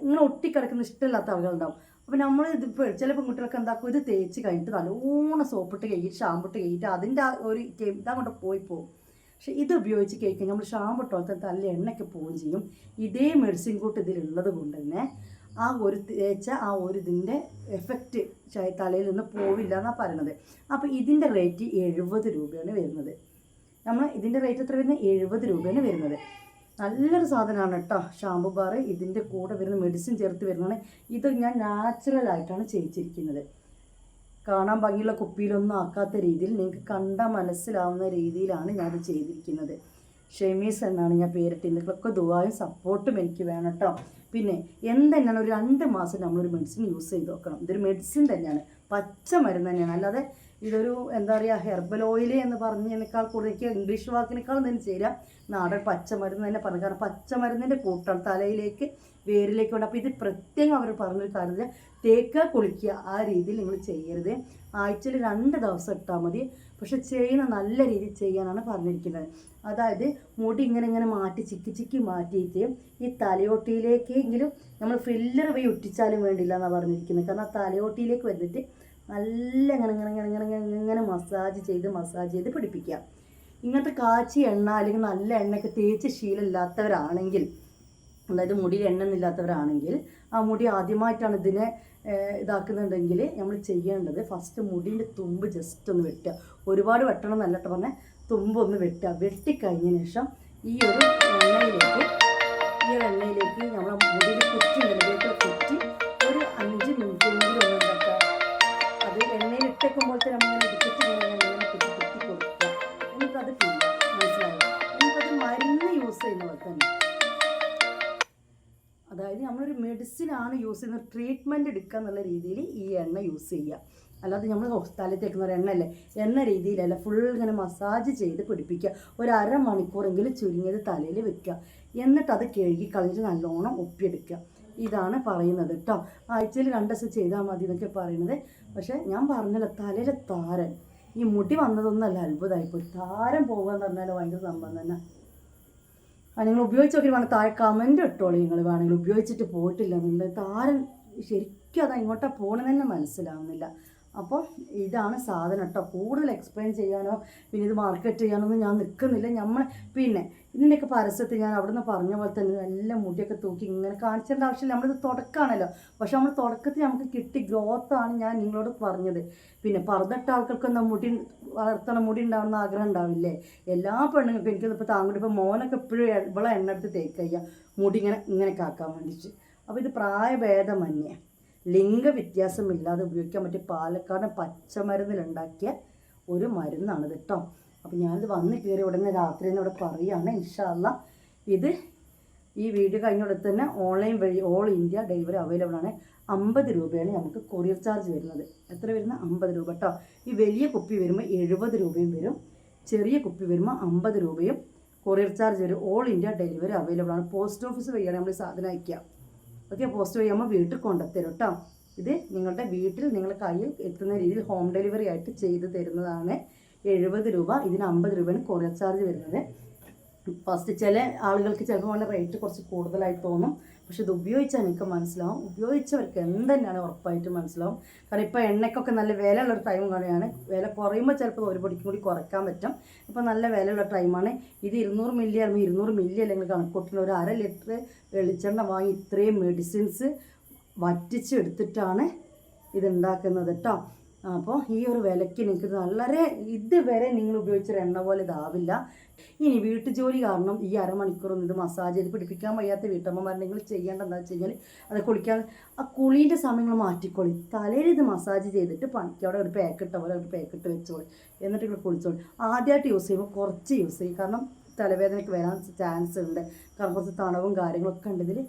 ഇങ്ങനെ ഒട്ടിക്കിടക്കുന്ന ഇഷ്ടമില്ലാത്ത ആളുകളുണ്ടാവും. അപ്പോൾ നമ്മൾ ഇതിപ്പോൾ ചില പെൺകുട്ടികളൊക്കെ എന്താക്കും ഇത് തേച്ച് കഴിഞ്ഞിട്ട് നല്ലോണം സോപ്പിട്ട് കഴിയിട്ട് ഷാമ്പിട്ട് കഴിയിട്ട് അതിന്റെ ആ ഒരു ഇതങ്ങോട്ട് പോയി പോകും പക്ഷേ ഇത് ഉപയോഗിച്ച് കഴിക്കാൻ നമ്മൾ ഷാമ്പിട്ടോളത്തെ തല്ല എണ്ണയ്ക്ക് പോവുകയും ചെയ്യും. ഇതേ മെഡിസിൻ കൂട്ട് ഇതിലുള്ളത് കൊണ്ട് തന്നെ ആ ഒരു തേച്ച ആ ഒരു ഇതിന്റെ എഫക്റ്റ് തലയിൽ നിന്ന് പോവില്ല എന്നാണ് പറയുന്നത് അപ്പോൾ ഇതിന്റെ റേറ്റ് എഴുപത് രൂപയാണ് വരുന്നത്. നമ്മൾ ഇതിന്റെ റേറ്റ് എത്ര വരുന്നത് എഴുപത് രൂപയാണ് വരുന്നത്. നല്ലൊരു സാധനമാണ് കേട്ടോ. ഷാമ്പു ബാർ ഇതിന്റെ കൂടെ വരുന്ന മെഡിസിൻ ചേർത്ത് വരുന്നതാണ്. ഇത് ഞാൻ നാച്ചുറലായിട്ടാണ് ചെയ്യിച്ചിരിക്കുന്നത്. കാണാൻ ഭംഗിയുള്ള കുപ്പിയിലൊന്നും ആക്കാത്ത രീതിയിൽ നിങ്ങൾക്ക് കണ്ട മനസ്സിലാവുന്ന രീതിയിലാണ് ഞാനത് ചെയ്തിരിക്കുന്നത്. ഷെമീസ് എന്നാണ് ഞാൻ പേരിട്ട് ഇതൊക്കെ ദുബായും സപ്പോർട്ടും എനിക്ക് വേണം കേട്ടോ. പിന്നെ എന്തെന്നാണ് ഒരു രണ്ട് മാസം നമ്മളൊരു മെഡിസിൻ യൂസ് ചെയ്ത് നോക്കണം. ഇതൊരു മെഡിസിൻ തന്നെയാണ്. പച്ച മരുന്ന് തന്നെയാണ്. അല്ലാതെ ഇതൊരു എന്താ പറയുക ഹെർബൽ ഓയിൽ എന്ന് പറഞ്ഞതിനേക്കാൾ കൂടുതൽ എനിക്ക് ഇംഗ്ലീഷ് വാക്കിനേക്കാൾ തന്നെ ചേരാം. നാടൻ പച്ചമരുന്ന് തന്നെ പറഞ്ഞു കാരണം പച്ചമരുന്നിന്റെ കൂട്ടം തലയിലേക്ക് വേരിലേക്ക് കൊണ്ട് അപ്പോൾ ഇത് പ്രത്യേകം അവർ പറഞ്ഞൊരു കാര്യമില്ല തേക്കുക കുളിക്കുക ആ രീതിയിൽ നിങ്ങൾ ചെയ്യരുത്. ആഴ്ചയിൽ രണ്ട് ദിവസം ഇട്ടാൽ മതി. പക്ഷെ ചെയ്യുന്ന നല്ല രീതിയിൽ ചെയ്യാനാണ് പറഞ്ഞിരിക്കുന്നത്. അതായത് മുടി ഇങ്ങനെ ഇങ്ങനെ മാറ്റി ചിക്കി ചിക്കി മാറ്റിയിട്ട് ഈ തലയോട്ടിയിലേക്കെങ്കിലും നമ്മൾ ഫില്ലർ പോയി ഒട്ടിച്ചാലും വേണ്ടില്ല എന്നാണ് പറഞ്ഞിരിക്കുന്നത്. കാരണം ആ തലയോട്ടിയിലേക്ക് വന്നിട്ട് നല്ല ഇങ്ങനെ ഇങ്ങനെ ഇങ്ങനെ ഇങ്ങനെ ഇങ്ങനെ ഇങ്ങനെ മസാജ് ചെയ്ത് മസാജ് ചെയ്ത് പിടിപ്പിക്കുക. ഇങ്ങനത്തെ കാച്ചി എണ്ണ അല്ലെങ്കിൽ നല്ല എണ്ണയൊക്കെ തേച്ച് ശീലമില്ലാത്തവരാണെങ്കിൽ അതായത് മുടിയിൽ എണ്ണ ഇല്ലാത്തവരാണെങ്കിൽ ആ മുടി ആദ്യമായിട്ടാണ് ഇതിനെ ഇതാക്കുന്നുണ്ടെങ്കിൽ നമ്മൾ ചെയ്യേണ്ടത് ഫസ്റ്റ് മുടിന്റെ തുമ്പ് ജസ്റ്റ് ഒന്ന് വെട്ടുക. ഒരുപാട് വെട്ടണം എന്നല്ല പറഞ്ഞാൽ തുമ്പ് ഒന്ന് വെട്ടുക. വെട്ടിക്കഴിഞ്ഞതിന് ശേഷം ഈ ഒരു എണ്ണയിലേക്ക് ഈ ഒരു എണ്ണയിലേക്ക് നമ്മൾ മുടിയിൽ കുറ്റി അതായത് നമ്മളൊരു മെഡിസിൻ ആണ് യൂസ് ചെയ്യുന്നത് ട്രീറ്റ്മെന്റ് എടുക്കുക എന്നുള്ള രീതിയിൽ ഈ എണ്ണ യൂസ് ചെയ്യുക. അല്ലാതെ നമ്മൾ തലയിൽ തേക്കുന്ന ഒരു എണ്ണയല്ലേ? എണ്ണ രീതിയിലല്ല. ഫുൾ ഇങ്ങനെ മസാജ് ചെയ്ത് പിടിപ്പിക്കുക. ഒരു അരമണിക്കൂറെങ്കിലും ചുരുങ്ങിയത് തലയിൽ വെക്കുക. എന്നിട്ട് അത് കഴുകി കളഞ്ഞിട്ട് നല്ലോണം ഒപ്പിയെടുക്കുക ഇതാണ് പറയുന്നത് കേട്ടോ ആഴ്ചയിൽ രണ്ട് ദിവസം ചെയ്താൽ മതി എന്നൊക്കെ പറയുന്നത്. പക്ഷേ ഞാൻ പറഞ്ഞല്ലോ തലയിലെ താരൻ. ഈ മുടി വന്നതൊന്നല്ല അത്ഭുതമായിപ്പോയി താരം പോകുക എന്ന് പറഞ്ഞാൽ ഭയങ്കര സംഭവം തന്നെ. നിങ്ങൾ ഉപയോഗിച്ച് നോക്കി വേണം താഴെ കമന്റ് ഇട്ടോളി നിങ്ങൾ വേണമെങ്കിൽ. ഉപയോഗിച്ചിട്ട് പോയിട്ടില്ല. നിങ്ങൾ താരം ശരിക്കും അത് ഇങ്ങോട്ടാണ് പോകണമെന്ന് തന്നെ മനസ്സിലാവുന്നില്ല. അപ്പോൾ ഇതാണ് സാധനം കേട്ടോ കൂടുതൽ എക്സ്പ്ലെയിൻ ചെയ്യാനോ പിന്നെ ഇത് മാർക്കറ്റ് ചെയ്യാനൊന്നും ഞാൻ നിൽക്കുന്നില്ല നമ്മൾ പിന്നെ ഇതിന്റെയൊക്കെ പരസ്യത്തിൽ ഞാൻ അവിടെ നിന്ന് പറഞ്ഞ പോലെ തന്നെ എല്ലാം മുടിയൊക്കെ തൂക്കി ഇങ്ങനെ കാണിച്ചേണ്ട ആവശ്യമില്ല. നമ്മളിത് തുടക്കമാണല്ലോ പക്ഷെ നമ്മൾ തുടക്കത്തിൽ നമുക്ക് കിട്ടി ഗ്രോത്താണ് ഞാൻ നിങ്ങളോട് പറഞ്ഞത്. പിന്നെ പറഞ്ഞിട്ട ആൾക്കാർക്കൊന്നും മുടി വളർത്തണം മുടി ഉണ്ടാവുന്ന ആഗ്രഹം ഉണ്ടാവില്ലേ? എല്ലാ പെണ്ണുങ്ങൾക്കും എനിക്കിപ്പോൾ താങ്കളുടെ ഇപ്പോൾ മോനൊക്കെ എപ്പോഴും ഇവളെ എണ്ണ എടുത്ത് തേക്കുക മുടി ഇങ്ങനെ ഇങ്ങനെ കാക്കാൻ വേണ്ടിയിട്ട് അപ്പോൾ ഇത് പ്രായഭേദമന്യേ. ലിംഗവ്യത്യാസമില്ലാതെ ഉപയോഗിക്കാൻ പറ്റിയ പാലക്കാട് പച്ചമരുന്നിലുണ്ടാക്കിയ ഒരു മരുന്നാണ് കേട്ടോ അപ്പം ഞാനിത് വന്ന് കയറി ഉടനെ രാത്രി തന്നെ ഇവിടെ പറയുകയാണ് ഇൻഷാല്ല ഇത് ഈ വീഡിയോ കഴിഞ്ഞ തന്നെ ഓൺലൈൻ വഴി ഓൾ ഇന്ത്യ ഡെലിവറി അവൈലബിൾ ആണ്. അമ്പത് രൂപയാണ് നമുക്ക് കൊറിയർ ചാർജ് വരുന്നത്. എത്ര വരുന്ന? അമ്പത് രൂപ കേട്ടോ ഈ വലിയ കുപ്പി വരുമ്പോൾ എഴുപത് രൂപയും വരും. ചെറിയ കുപ്പി വരുമ്പോൾ അമ്പത് രൂപയും കൊറിയർ ചാർജ് വരും. ഓൾ ഇന്ത്യ ഡെലിവറി അവൈലബിൾ ആണ്. പോസ്റ്റ് ഓഫീസ് വഴിയാണ് നമ്മൾ സാധനം അയക്കുക. ഓക്കെ പോസ്റ്റ് വഴി നമ്മൾ വീട്ടിൽ കൊണ്ടുത്തരും കേട്ടോ ഇത് നിങ്ങളുടെ വീട്ടിൽ നിങ്ങളുടെ കയ്യിൽ എത്തുന്ന രീതിയിൽ ഹോം ഡെലിവറി ആയിട്ട് ചെയ്ത് തരുന്നതാണ് എഴുപത് രൂപ. ഇതിന് അമ്പത് രൂപയാണ് കൊറിയർ ചാർജ് വരുന്നത്. ഫസ്റ്റ് ചില ആളുകൾക്ക് ചിലപ്പോൾ റേറ്റ് കുറച്ച് കൂടുതലായി തോന്നും. പക്ഷെ ഇത് ഉപയോഗിച്ചാൽ എനിക്ക് മനസ്സിലാവും. ഉപയോഗിച്ചവർക്ക് എന്തെന്നാണ് ഉറപ്പായിട്ട് മനസ്സിലാവും. കാരണം ഇപ്പോൾ എണ്ണയ്ക്കൊക്കെ നല്ല വിലയുള്ള ഒരു ടൈം കൂടെയാണ് വില കുറയുമ്പോൾ ചിലപ്പോൾ ഒരു പൊടിക്കും കൂടി കുറയ്ക്കാൻ പറ്റും. ഇപ്പോൾ നല്ല വിലയുള്ള ടൈമാണ് ഇത് ഇരുന്നൂറ് മില്ലി ആയിരുന്നു. ഇരുന്നൂറ് മില്ലി അല്ലെങ്കിൽ കണക്കൂട്ടുന്ന ഒരു അര ലിറ്റർ വെളിച്ചെണ്ണ വാങ്ങി ഇത്രയും മെഡിസിൻസ് വറ്റിച്ചെടുത്തിട്ടാണ് ഇത് ഉണ്ടാക്കുന്നത് കേട്ടോ അപ്പോൾ ഈ ഒരു വിലയ്ക്ക് നിങ്ങൾക്ക് വളരെ ഇതുവരെ നിങ്ങൾ ഉപയോഗിച്ചൊരു എണ്ണ പോലെ ഇതാവില്ല. ഇനി വീട്ടു ജോലി കാരണം ഈ അരമണിക്കൂറൊന്നും ഇത് മസാജ് ചെയ്ത് പിടിപ്പിക്കാൻ വയ്യാത്ത വീട്ടമ്മമാർ നിങ്ങൾ ചെയ്യേണ്ട എന്താ വെച്ച് കഴിഞ്ഞാൽ അത് കുളിക്കാൻ ആ കുളീന്റെ സമയങ്ങൾ മാറ്റിക്കോളി. തലയിൽ ഇത് മസാജ് ചെയ്തിട്ട് പണിക്ക് അവിടെ ഒരു പാക്കിട്ട പോലെ ഒരു പാക്കിട്ട് വെച്ചോളി. എന്നിട്ട് നിങ്ങൾ കുളിച്ചോളി. ആദ്യമായിട്ട് യൂസ് ചെയ്യുമ്പോൾ കുറച്ച് യൂസ് ചെയ്യും. കാരണം തലവേദനയ്ക്ക് വരാൻ ചാൻസ് ഉണ്ട്. കാരണം കുറച്ച് തണവും കാര്യങ്ങളൊക്കെ ഉണ്ട്. ഇതിൽ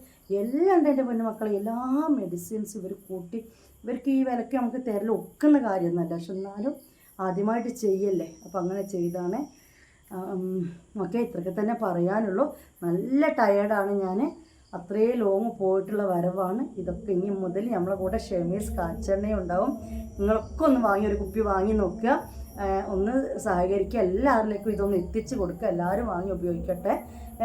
എല്ലാം ഉണ്ട് എന്റെ പൊന്നു മക്കളെ. എല്ലാ മെഡിസിൻസും ഇവർ കൂട്ടി ഇവർക്ക് ഈ വിലക്ക് നമുക്ക് തരൽ ഒക്കുന്ന കാര്യമൊന്നുമല്ല. പക്ഷെ എന്നാലും ആദ്യമായിട്ട് ചെയ്യല്ലേ? അപ്പം അങ്ങനെ ചെയ്താണ്. ഓക്കെ ഇത്രയൊക്കെ തന്നെ പറയാനുള്ളൂ. നല്ല ടയേർഡാണ് ഞാൻ. അത്രയും ലോങ് പോയിട്ടുള്ള വരവാണ്. ഇതൊക്കെ ഇനി മുതൽ നമ്മളെ കൂടെ ഷെമീസ് കാച്ചെണ്ണയും ഉണ്ടാവും. നിങ്ങളൊക്കെ ഒന്ന് വാങ്ങി ഒരു കുപ്പി വാങ്ങി നോക്കുക. ഒന്ന് സഹകരിക്കുക. എല്ലാവരിലേക്കും ഇതൊന്ന് എത്തിച്ച് കൊടുക്കുക. എല്ലാവരും വാങ്ങി ഉപയോഗിക്കട്ടെ.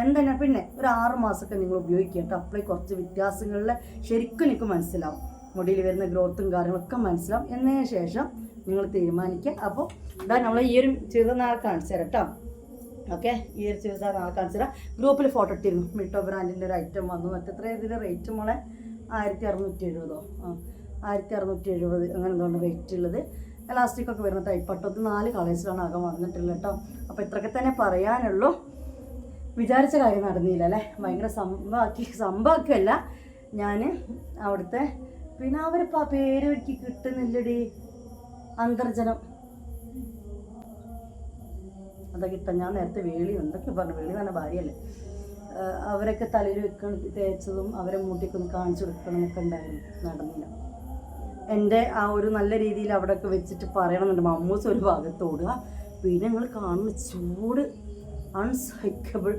എന്തെന്നാ പിന്നെ ഒരു ആറ് മാസമൊക്കെ നിങ്ങൾ ഉപയോഗിക്കുക കേട്ടോ. അപ്പോഴേ കുറച്ച് വ്യത്യാസങ്ങളിൽ ശരിക്കും എനിക്ക് മനസ്സിലാവും. മുടിയിൽ വരുന്ന ഗ്രോത്തും കാര്യങ്ങളൊക്കെ മനസ്സിലാവും എന്നതിന് ശേഷം നിങ്ങൾ തീരുമാനിക്കുക. അപ്പോൾ ഇതാ നമ്മൾ ഈ ഒരു നാളെ കാണിച്ചു തരാം കേട്ടോ ഓക്കെ? ഈ ഒരു ചെയ്ത നാളെ കാണിച്ചു തരാം. ഗ്രൂപ്പിൽ ഫോട്ടോ ഇട്ടിരുന്നു. മിട്ടോ ബ്രാൻഡിന്റെ ഒരു ഐറ്റം വന്നു. മറ്റേ എത്ര ഇതിന്റെ റേറ്റ് മോളെ? ആയിരത്തി അറുന്നൂറ്റി എഴുപതോ ആയിരത്തി അറുന്നൂറ്റി എഴുപത് അങ്ങനെ എന്തുകൊണ്ട് റേറ്റ് ഉള്ളത്? എലാസ്റ്റിക് ഒക്കെ വരുന്ന ടൈപ്പ് പട്ടത്ത് നാല് കളേഴ്സിലാണ് അകം വന്നിട്ടുള്ളത് കേട്ടോ അപ്പോൾ ഇത്രയൊക്കെ തന്നെ പറയാനുള്ളൂ. വിചാരിച്ച കാര്യം നടന്നില്ല അല്ലേ? ഭയങ്കര സംഭവമാക്കി സംഭവമൊക്കെയല്ല ഞാൻ അവിടുത്തെ പിന്നെ അവരിപ്പോൾ ആ പേര് എനിക്ക് കിട്ടുന്നില്ലടി. അന്തർജനം. അതൊക്കെ ഇപ്പം ഞാൻ നേരത്തെ വേളി എന്തൊക്കെ പറഞ്ഞു. വേളി തന്നെ ഭാര്യയല്ലേ. അവരൊക്കെ തലയിൽ വെക്കണ തേച്ചതും അവരെ മൂട്ടിക്കൊന്ന് കാണിച്ചു കൊടുക്കണം എന്നൊക്കെ ഉണ്ടായിരുന്നു. നടന്നില്ല. എന്റെ ആ ഒരു നല്ല രീതിയിൽ അവിടെയൊക്കെ വെച്ചിട്ട് പറയണമെന്നുണ്ട് മമ്മൂസ് ഒരു ഭാഗത്തോടുക പിന്നെ ഞങ്ങൾ കാണുന്ന ചൂട്. അൺസൈക്കബിൾ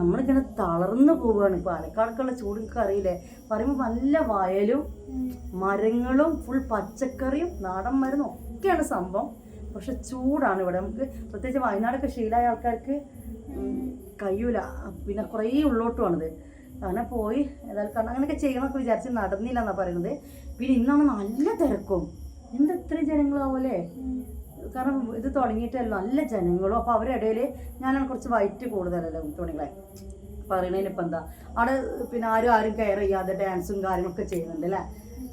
നമ്മളിങ്ങനെ തളർന്നു പോവുകയാണ് പാലക്കാടൊക്കെയുള്ള ചൂട് നിങ്ങൾക്ക് അറിയില്ലേ? പറയുമ്പോൾ നല്ല വയലും മരങ്ങളും ഫുൾ പച്ചക്കറിയും നാടൻ മരുന്നും ഒക്കെയാണ് സംഭവം. പക്ഷെ ചൂടാണ് ഇവിടെ. നമുക്ക് പ്രത്യേകിച്ച് വയനാടൊക്കെ ശീലമായ ആൾക്കാർക്ക് കഴിയൂല പിന്നെ കുറേ ഉള്ളോട്ടുമാണിത് അങ്ങനെ പോയി ഏതായാലും കാരണം അങ്ങനെയൊക്കെ ചെയ്യണമെന്നൊക്കെ വിചാരിച്ച് നടന്നില്ല എന്നാണ് പറയുന്നത് പിന്നെ ഇന്നാണ് നല്ല തിരക്കും. എന്താ ഇത്രയും ജനങ്ങളാവൂലേ? കാരണം ഇത് തുടങ്ങിയിട്ടല്ല നല്ല ജനങ്ങളും അപ്പോൾ അവരുടെ ഇടയിൽ ഞാനാണ് കുറച്ച് വൈറ്റ് കൂടുതലല്ലോ തുണികളെ പറയണതിന് ഇപ്പം എന്താ? അവിടെ പിന്നെ ആരും ആരും കെയർ ചെയ്യാതെ ഡാൻസും കാര്യങ്ങളൊക്കെ ചെയ്യുന്നുണ്ട് അല്ലേ?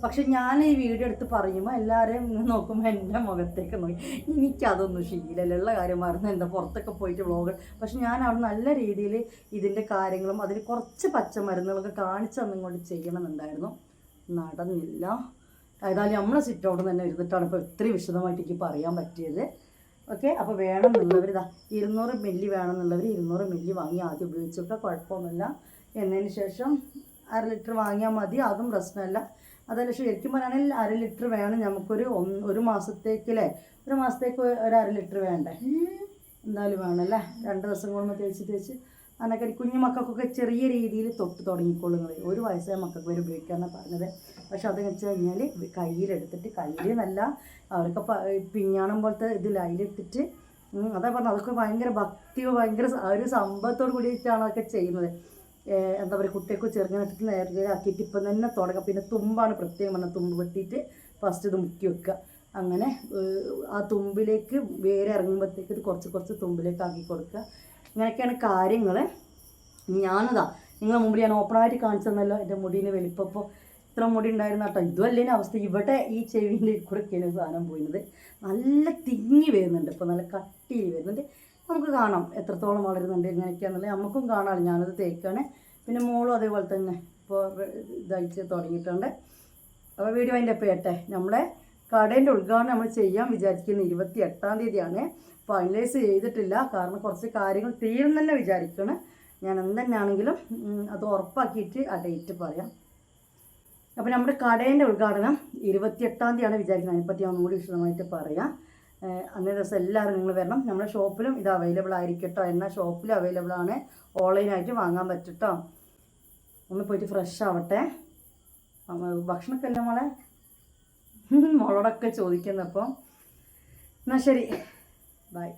പക്ഷെ ഞാൻ ഈ വീഡിയോ എടുത്ത് പറയുമ്പോൾ എല്ലാവരെയും നോക്കുമ്പോൾ എന്റെ മുഖത്തേക്ക് നോക്കി. എനിക്കതൊന്നും ശീലമല്ല. ഉള്ള കാര്യം മറന്ന് എന്താ പുറത്തൊക്കെ പോയിട്ട് വ്ളോഗ് പക്ഷെ ഞാൻ അവിടെ നല്ല രീതിയിൽ ഇതിന്റെ കാര്യങ്ങളും അതിൽ കുറച്ച് പച്ചമരുന്നുകളൊക്കെ കാണിച്ചു തന്നും കൊണ്ട് ചെയ്യണമെന്നുണ്ടായിരുന്നു. നടന്നില്ല. ഏതായാലും നമ്മളെ സിറ്റ് ഔട്ട് തന്നെ ഇരുന്നിട്ടാണ് ഇപ്പോൾ ഇത്രയും വിശദമായിട്ട് എനിക്ക് പറയാൻ പറ്റിയത്. ഓക്കെ അപ്പോൾ വേണമെന്നുള്ളവർ ഇതാ ഇരുന്നൂറ് മില്ലി വേണമെന്നുള്ളവർ ഇരുന്നൂറ് മില്ലി വാങ്ങി ആദ്യം ഉപയോഗിച്ചൊക്കെ കുഴപ്പമൊന്നുമില്ല. എന്നതിന് ശേഷം അര ലിറ്റർ വാങ്ങിയാൽ മതി. അതും പ്രശ്നമല്ല. അതല്ല ശരിക്കും പറയുകയാണെങ്കിൽ അര ലിറ്റർ വേണം നമുക്കൊരു ഒരു ഒരു മാസത്തേക്കല്ലേ ഒരു മാസത്തേക്ക് ഒരു അര ലിറ്റർ വേണ്ടേ? എന്തായാലും വേണമല്ലേ രണ്ട് ദിവസം കൂടുമ്പോൾ തേച്ച് തേച്ച് അനക്കെ കുഞ്ഞു മക്കൾക്കൊക്കെ ചെറിയ രീതിയിൽ തൊട്ട് തുടങ്ങിക്കോളും നിങ്ങൾ ഒരു വയസ്സായ മക്കൾക്ക് വരെ ഉപയോഗിക്കാമെന്നാണ് പറഞ്ഞത്. പക്ഷെ അതെന്ന് വെച്ച് കഴിഞ്ഞാൽ കയ്യിലെടുത്തിട്ട് കയ്യിൽ നല്ല അവർക്ക് പിഞ്ഞാണം പോലത്തെ ഇതിൽ അതിലിട്ടിട്ട് അതാ പറഞ്ഞത്. അതൊക്കെ ഭയങ്കര ഭക്തിയോ ഭയങ്കര ഒരു സംഭവത്തോട് കൂടിയിട്ടാണ് അതൊക്കെ ചെയ്യുന്നത്. എന്താ പറയുക കുട്ടിയൊക്കെ ചെറുങ്ങനിട്ടിട്ട് നേരെ ആക്കിയിട്ട് ഇപ്പം തന്നെ തുടങ്ങാം പിന്നെ തുമ്പാണ് പ്രത്യേകം പറഞ്ഞാൽ തുമ്പ് വെട്ടിയിട്ട് ഫസ്റ്റ് ഇത് മുക്കി വെക്കുക. അങ്ങനെ ആ തുമ്പിലേക്ക് വേറെ ഇറങ്ങുമ്പോഴത്തേക്ക് ഇത് കുറച്ച് കുറച്ച് തുമ്പിലേക്ക് ആക്കി കൊടുക്കുക. ഇങ്ങനെയൊക്കെയാണ് കാര്യങ്ങൾ ഞാനതാ നിങ്ങളെ മുമ്പിൽ ഞാൻ ഓപ്പണായിട്ട് കാണിച്ചു തന്നല്ലോ എന്റെ മുടീന്റെ വലിപ്പപ്പോൾ ഇത്ര മുടി ഉണ്ടായിരുന്ന കേട്ടോ. ഇതുമല്ലേ അവസ്ഥ. ഇവിടെ ഈ ചെവിന്റെ കൂടെയൊക്കെയാണ് സാധനം പോയിരുന്നത് നല്ല തിങ്ങി വരുന്നുണ്ട് ഇപ്പോൾ നല്ല കട്ടിയിൽ വരുന്നുണ്ട്. നമുക്ക് കാണാം എത്രത്തോളം വളരുന്നുണ്ട് എങ്ങനെയൊക്കെയാണെന്നുള്ളത്. നമുക്കും കാണാം. ഞാനത് തേക്കാണ്. പിന്നെ മോളും അതേപോലെ തന്നെ ഇപ്പോൾ ഇതായിട്ട് തുടങ്ങിയിട്ടുണ്ട്. അപ്പോൾ വീഡിയോ അതിന്റെ പേട്ടെ നമ്മളെ കടേന്റെ ഉദ്ഘാടനം നമ്മൾ ചെയ്യാൻ വിചാരിക്കുന്ന. ഇരുപത്തി എട്ടാം തീയതിയാണ്. ഫൈനലൈസ് ചെയ്തിട്ടില്ല. കാരണം കുറച്ച് കാര്യങ്ങൾ തീരും തന്നെ വിചാരിക്കണം. ഞാൻ എന്തെന്നാണെങ്കിലും അത് ഉറപ്പാക്കിയിട്ട് ആ ഡേറ്റ് പറയാം. അപ്പോൾ നമ്മുടെ കടേന്റെ ഉദ്ഘാടനം ഇരുപത്തിയെട്ടാം തീയതിയാണ് വിചാരിക്കുന്നത്. അതിനെപ്പറ്റി ഒന്നുകൂടി വിശദമായിട്ട് പറയാം. അന്നേ ദിവസം എല്ലാവരും നിങ്ങൾ വരണം. നമ്മുടെ ഷോപ്പിലും ഇത് അവൈലബിൾ ആയിരിക്കട്ടോ. എന്നാൽ ഷോപ്പിലും അവൈലബിൾ ആണ്. ഓൺലൈനായിട്ട് വാങ്ങാൻ പറ്റട്ടോ. ഒന്ന് പോയിട്ട് ഫ്രഷ് ആവട്ടെ. ഭക്ഷണമൊക്കെ അല്ലേ മോളെ? മോളോടൊക്കെ ചോദിക്കുന്നപ്പോൾ എന്നാൽ ശരി. ബൈ